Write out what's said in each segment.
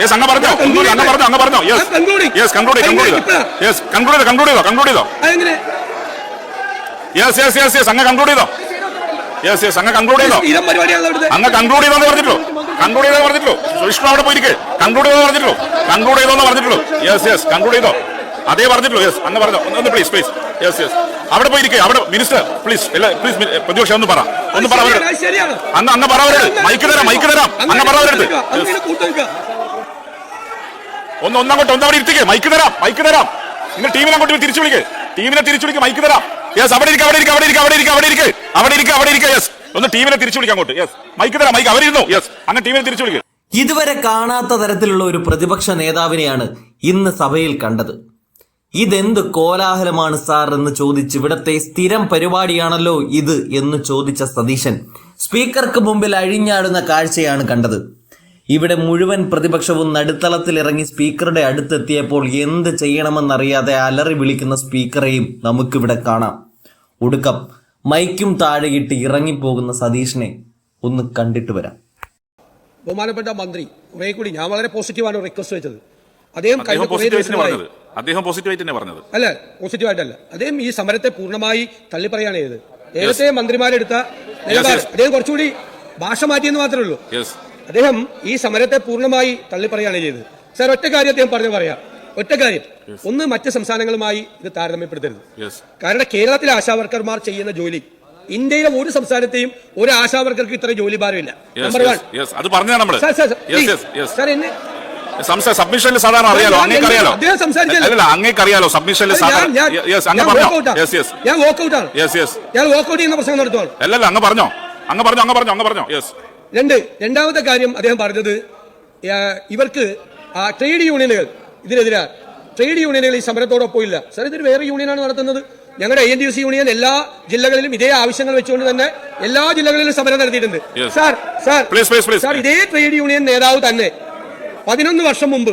Yes അങ്ങ് പറഞ്ഞോ. അങ്ങ് പറഞ്ഞോ അങ്ങ് പറഞ്ഞോ. യെസ് യെസ് കൺക്ലൂഡ് കൺക്ലൂഡ് ഇപ്പഴാ? യെസ് കൺക്ലൂഡ് കൺക്ലൂഡ് ചെയ്തോ കൺക്ലൂഡ് ചെയ്തോ. യെസ് യെസ് യെസ് യെസ് അങ്ങ് കൺക്ലൂഡ് ചെയ്തോ. യെസ് യെസ് അങ്ങ് കൺക്ലൂഡ് ചെയ്തോ. അങ്ങ് കൺക്ലൂഡ് ചെയ്തോന്ന് പറഞ്ഞിട്ടുള്ളൂ. കൺക്ലൂഡ് ചെയ്തോ പറഞ്ഞിട്ടുള്ളൂ. വിഷ്ണു അവിടെ പോയിരിക്കേ. കൺക്ലൂഡ് ചെയ്തോ പറഞ്ഞിട്ടുള്ളൂ. കൺക്ലൂഡ് ചെയ്തോന്ന് പറഞ്ഞിട്ടുള്ളൂ. യെസ് യെസ് കൺക്ലൂഡ് ചെയ്തോ. അതേ പറഞ്ഞിട്ടുള്ളൂ. യെസ് അങ്ങ് പറഞ്ഞോ. ഒന്ന് പ്ലീസ് പ്ലീസ് യെസ് യെസ് അവിടെ പോയിരിക്കേ. അവിടെ മിനിസ്റ്റർ പ്ലീസ് പ്ലീസ് പ്രതിപക്ഷം ഒന്ന് പറ. ഒന്ന് പറ അങ്ങ് അങ്ങ് പറ മൈക്ക് തരാം മൈക്ക് തരാം. അങ്ങ് പറ അവരോട് Yes. അങ്ങനെ കൂട്ടുക ഒന്ന് ഒന്നങ്ങോട്ട് ഒന്നവിടെ ഇരുത്തിക്ക്. മൈക്ക് തരാം മൈക്ക് തരാം. നിങ്ങൾ ടീമിനെ അങ്ങോട്ട് തിരിച്ചു വിളിക്ക്. ടീമിനെ തിരിച്ചു വിളിക്ക് മൈക്ക് തരാം. യെസ് അവിടെ ഇരിക്കുക അവിടെ ഇരിക്കുക അവിടെ ഇരിക്കുക അവിടെ ഇരിക്കുക അവിടെ ഇരിക്കുക അവിടെ ഇരിക്കുക അവിടെ ഇരിക്കുക യെസ് ഒന്ന് ടീമിനെ തിരിച്ചു വിളിക്കാം അങ്ങോട്ട്. യെസ് മൈക്ക് തരാം മൈക്ക് അവരിരുന്നു. യെസ് അങ്ങനെ ടീമിനെ തിരിച്ചു വിളിക്കുക ഇതുവരെ കാണാത്ത തരത്തിലുള്ള ഒരു പ്രതിപക്ഷ നേതാവിനെയാണ് ഇന്ന് സഭയിൽ കണ്ടത്. ഇതെന്ത് കോലാഹലമാണ് സാർ എന്ന് ചോദിച്ച് ഇവിടത്തെ സ്ഥിരം പരിപാടിയാണല്ലോ ഇത് എന്ന് ചോദിച്ച സതീശൻ. സ്പീക്കർക്ക് മുമ്പിൽ അഴിഞ്ഞാടുന്ന കാഴ്ചയാണ് കണ്ടത്. ഇവിടെ മുഴുവൻ പ്രതിപക്ഷവും നടുത്തളത്തിലിറങ്ങി സ്പീക്കറുടെ അടുത്തെത്തിയപ്പോൾ എന്ത് ചെയ്യണമെന്നറിയാതെ അലറി വിളിക്കുന്ന സ്പീക്കറെയും നമുക്കിവിടെ കാണാം. ഒടുക്കം മൈക്കും താഴെയിട്ട് ഇറങ്ങിപ്പോകുന്ന സതീഷിനെ ഒന്ന് കണ്ടിട്ട് വരാം. ബഹുമാനപ്പെട്ട മന്ത്രി കുറെ കൂടി ഞാൻ വളരെ പോസിറ്റീവാണ് റിക്വസ്റ്റ് വെച്ചത്. അദ്ദേഹം കഴിഞ്ഞ അദ്ദേഹം കുറേ പോസിറ്റീവ് ദിവസങ്ങളായി അദ്ദേഹം പോസിറ്റീവ് തന്നെ പറഞ്ഞത്. അല്ല പോസിറ്റീവായിട്ടല്ല അദ്ദേഹം ഈ സമരത്തെ പൂർണമായി തള്ളിപ്പറയാണ് ചെയ്തത്. നേരത്തെ മന്ത്രിമാരെടുത്ത. അദ്ദേഹം കുറച്ചുകൂടി ഭാഷ മാറ്റിയെന്ന് മാത്രമേ ഉള്ളൂ. യെസ് അദ്ദേഹം ഈ സമരത്തെ പൂർണമായി തള്ളിപ്പറയാണ് ചെയ്തത്. സാർ ഒറ്റ കാര്യം അദ്ദേഹം പറഞ്ഞു പറയാം. ഒറ്റ കാര്യം. ഒന്ന് മറ്റ് സംസ്ഥാനങ്ങളുമായി ഇത് താരതമ്യപ്പെടുത്തരുത്. കാരണം കേരളത്തിലെ ആശാവർക്കർമാർ ചെയ്യുന്ന ജോലി ഇന്ത്യയിലെ ഒരു സംസ്ഥാനത്തെയും ഒരു ആശാവർക്കർക്ക് ഇത്ര ജോലി ഭാരമില്ല. നമ്പർ വൺ അത് പറഞ്ഞാ നമ്മൾ സാർ എന്നെ സബ്മിഷനിൽ സാധാരണ അറിയാലോ? അങ്ങേക്ക് അറിയാലോ അങ്ങേക്ക് അറിയാലോ സബ്മിഷനിൽ സാധാരണ ഞാൻ- അങ്ങ് ഞാൻ വോക്കൗട്ട് ചെയ്യുന്ന പ്രശ്നം നടത്തുവാണ്. അല്ലല്ല അങ്ങ് പറഞ്ഞോ. അങ്ങ് പറഞ്ഞോ അങ്ങ് പറഞ്ഞോ അങ്ങ് പറഞ്ഞോ. യെസ് രണ്ട് രണ്ടാമത്തെ കാര്യം അദ്ദേഹം പറഞ്ഞത് ഇവർക്ക് ആ, ട്രേഡ് യൂണിയനുകൾ ഇതിനെതിരാ ട്രേഡ് യൂണിയനുകൾ ഈ സമരത്തോടൊപ്പം ഇല്ല സാർ ഇതൊരു വേറെ യൂണിയനാണ് നടത്തുന്നത് ഞങ്ങളുടെ I N D C union എല്ലാ ജില്ലകളിലും ഇതേ ആവശ്യങ്ങൾ വെച്ചുകൊണ്ട് തന്നെ എല്ലാ ജില്ലകളിലും സമരം നടത്തിയിട്ടുണ്ട്. സാർ. സാർ ഇതേ ട്രേഡ് യൂണിയൻ നേതാവ് തന്നെ പതിനൊന്ന് വർഷം മുമ്പ്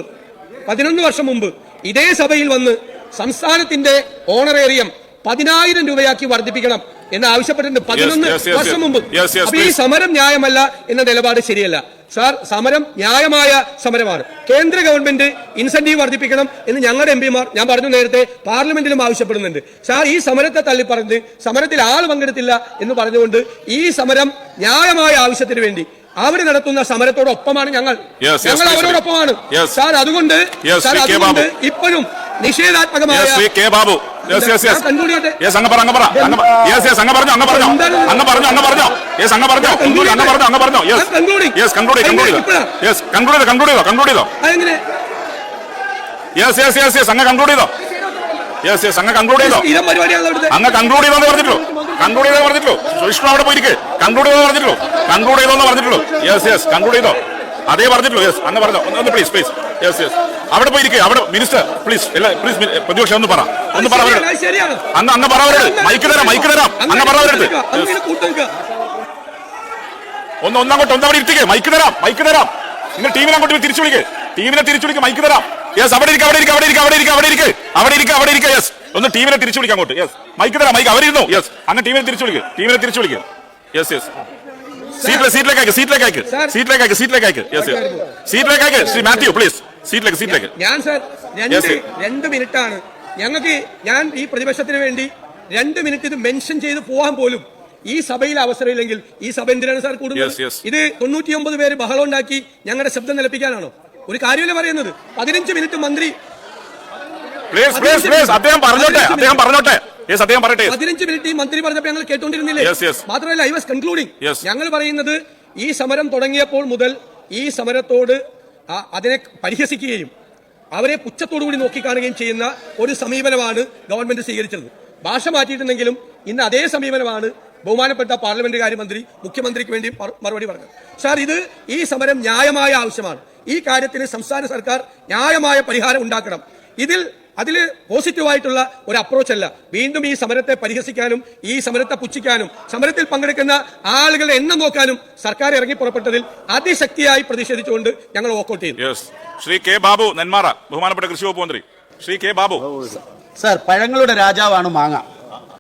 പതിനൊന്ന് വർഷം മുമ്പ് ഇതേ സഭയിൽ വന്ന് സംസ്ഥാനത്തിന്റെ ഓണറേറിയം പതിനായിരം രൂപയാക്കി വർദ്ധിപ്പിക്കണം എന്ന് ആവശ്യപ്പെട്ടിട്ടുണ്ട് പതിനൊന്ന് വർഷം. മുമ്പ് അപ്പൊ ഈ സമരം ന്യായമല്ല എന്ന നിലപാട് ശരിയല്ല സാർ സമരം ന്യായമായ സമരമാണ് കേന്ദ്ര ഗവൺമെന്റ് ഇൻസെന്റീവ് വർദ്ധിപ്പിക്കണം എന്ന് ഞങ്ങളുടെ എം പിമാർ ഞാൻ പറഞ്ഞു നേരത്തെ പാർലമെന്റിലും ആവശ്യപ്പെടുന്നുണ്ട് സാർ ഈ സമരത്തെ തള്ളി പറഞ്ഞ് സമരത്തിൽ ആൾ പങ്കെടുത്തില്ല എന്ന് പറഞ്ഞുകൊണ്ട് ഈ സമരം ന്യായമായ ആവശ്യത്തിന് വേണ്ടി അവർ നടത്തുന്ന സമരത്തോടൊപ്പമാണ് ഞങ്ങൾ ഞങ്ങൾ. അവരോടൊപ്പമാണ്. സാർ അതുകൊണ്ട് സാർ. അതുകൊണ്ട്. ഇപ്പോഴും നിഷേധാത്മകമായ K Babu yes yes yes conclude ചെയ്യട്ടെ? യെസ് അങ്ങ് പറ അങ്ങ് പറ അങ്ങ് യെസ് യെസ് അങ്ങ് പറഞ്ഞോ അങ്ങ് പറഞ്ഞോ. എന്താണ്? അങ്ങ് പറഞ്ഞോ അങ്ങ് പറഞ്ഞോ. യെസ് അങ്ങ് പറഞ്ഞോ ഞാൻ ഒന്നുകൂടി അങ്ങ് പറഞ്ഞോ അങ്ങ് പറഞ്ഞോ. Yes yes conclude conclude yes conclude conclude ചെയ്തോ കൺക്ലൂഡ് ചെയ്തോ അതെങ്ങനെ? യെസ് യെസ് യെസ് യെസ് അങ്ങ് കൺക്ലൂഡ് ചെയ്തോ യെസ് യെസ് അങ്ങ് കൺക്ലൂഡ് ചെയ്തോ അങ്ങ് കൺക്ലൂഡ് ചെയ്തോന്ന് പറഞ്ഞിട്ടുള്ളൂ. കൺക്ലൂഡ് ചെയ്തോ പറഞ്ഞിട്ടുള്ളൂ. വിഷ്ണു അവിടെ പോയിരിക്കെ. കൺക്ലൂഡ് ചെയ്തോ പറഞ്ഞിട്ടുള്ളൂ. കൺക്ലൂഡ് ചെയ്തോന്ന് പറഞ്ഞിട്ടുള്ളൂ. യെസ് യെസ് കൺക്ലൂഡ് ചെയ്തോ അതേ പറഞ്ഞിട്ടുള്ളൂ. യെസ് അങ്ങ് പറഞ്ഞോ. ഒന്ന് പ്ലീസ് പ്ലീസ് യെസ് യെസ് അവിടെ പോയിരിക്കെ അവിടെ. മിനിസ്റ്റർ പ്ലീസ് എല്ലാ പ്ലീസ് പ്രതിപക്ഷം ഒന്ന് പറ. ഒന്ന് പറ അങ്ങ് അങ്ങ് പറ അവരോട്. മൈക്ക് തരാം മൈക്ക് തരാം. അങ്ങ് പറ അവരോട്. അങ്ങനെ ഒന്ന് ഒന്നങ്ങോട്ട് ഒന്നവിടെ ഇരുത്തിക്കേ മൈക്ക് തരാം മൈക്ക് തരാം. നിങ്ങൾ ടീമിനെ അങ്ങോട്ട് തിരിച്ചു വിളിക്കേ. ടീമിനെ തിരിച്ചു വിളിക്കുക മൈക്ക് തരാം. യെസ് അവിടെ ഇരിക്കുക അവിടെ ഇരിക്കുക അവിടെ ഇരിക്കുക അവിടെ ഇരിക്കുക അവിടെ ഇരിക്കുക അവിടെ ഇരിക്കുക അവിടെ ഇരിക്കുക യെസ് ഒന്ന് ടീമിനെ തിരിച്ചു വിളിക്കാം അങ്ങോട്ട്. യെസ് മൈക്ക് തരാം മൈക്ക് അവരിരുന്നു? യെസ് അങ്ങ് ടീമിനെ തിരിച്ചു വിളിക്കുക ടീമിനെ തിരിച്ചു വിളിക്കുക യെസ് യെസ് സീറ്റിലെ സീറ്റിലേക്ക് അയക്ക് സീറ്റിലേക്ക് അയക്ക്. സീറ്റിലേക്ക് അയക്ക് സീറ്റിലേക്ക് അയക്ക് യെസ് യെസ് സീറ്റിലേക്ക് അയക്ക് ശ്രീ മാത്യു പ്ലീസ് സീറ്റിലേക്ക് സീറ്റിലേക്ക്. ഞാൻ സാർ രണ്ട് രണ്ട് മിനിറ്റ് ആണ് ഞങ്ങൾക്ക് ഞാൻ ഈ പ്രതിപക്ഷത്തിന് വേണ്ടി രണ്ട് മിനിറ്റ് ഇത് മെൻഷൻ ചെയ്ത് പോകാൻ പോലും ഈ സഭയിൽ അവസരമില്ലെങ്കിൽ ഈ സഭ എന്തിനാണ് സാർ കൂടുതൽ കൂടുന്നത് ഇത് തൊണ്ണൂറ്റിയൊമ്പത് പേര് ബഹളം ഉണ്ടാക്കി ഞങ്ങളുടെ ശബ്ദം നിലപ്പിക്കാനാണോ? ഒരു കാര്യമല്ല പറയുന്നത്? പതിനഞ്ച് മിനിറ്റ് മന്ത്രി പ്ലീസ് പ്ലീസ് പ്ലീസ് അദ്ദേഹം പറഞ്ഞോട്ടെ അദ്ദേഹം പറഞ്ഞോട്ടെ. യെസ് അദ്ദേഹം പറയട്ടെ. പതിനഞ്ച് മിനിറ്റ് ഈ മന്ത്രി പറഞ്ഞപ്പോൾ ഞങ്ങൾ കേട്ടോണ്ടിരുന്നില്ലേ. മാത്രമല്ല ഐ വാസ് കൺക്ലൂഡിംഗ് ഞങ്ങൾ പറയുന്നത് ഈ സമരം തുടങ്ങിയപ്പോൾ മുതൽ ഈ സമരത്തോട് അതിനെ പരിഹസിക്കുകയും അവരെ പുച്ഛത്തോടുകൂടി നോക്കിക്കാണുകയും ചെയ്യുന്ന ഒരു സമീപനമാണ് ഗവൺമെന്റ് സ്വീകരിച്ചത്. ഭാഷ മാറ്റിയിട്ടുണ്ടെങ്കിലും ഇന്ന് അതേ സമീപനമാണ് ബഹുമാനപ്പെട്ട പാർലമെന്റ് കാര്യമന്ത്രി മുഖ്യമന്ത്രിക്ക് വേണ്ടി മറുപടി പറഞ്ഞത്. സാർ ഇത് ഈ സമരം ന്യായമായ ആവശ്യമാണ്. ഈ കാര്യത്തിന് സംസ്ഥാന സർക്കാർ ന്യായമായ പരിഹാരം ഉണ്ടാക്കണം. ഇതിൽ അതിൽ പോസിറ്റീവായിട്ടുള്ള ഒരു അപ്രോച്ച് അല്ല. വീണ്ടും ഈ സമരത്തെ പരിഹസിക്കാനും ഈ സമരത്തെ പുച്ഛിക്കാനും സമരത്തിൽ പങ്കെടുക്കുന്ന ആളുകളുടെ എണ്ണം നോക്കാനും സർക്കാർ ഇറങ്ങി പുറപ്പെട്ടതിൽ അതിശക്തിയായി പ്രതിഷേധിച്ചുകൊണ്ട് ഞങ്ങൾ വോക്കൗട്ട് ചെയ്തു യെസ് ശ്രീ കെ ബാബു നെന്മാറ ബഹുമാനപ്പെട്ട കൃഷി വകുപ്പ് മന്ത്രി. ശ്രീ കെ ബാബു. സർ പഴങ്ങളുടെ രാജാവാണ് മാങ്ങ.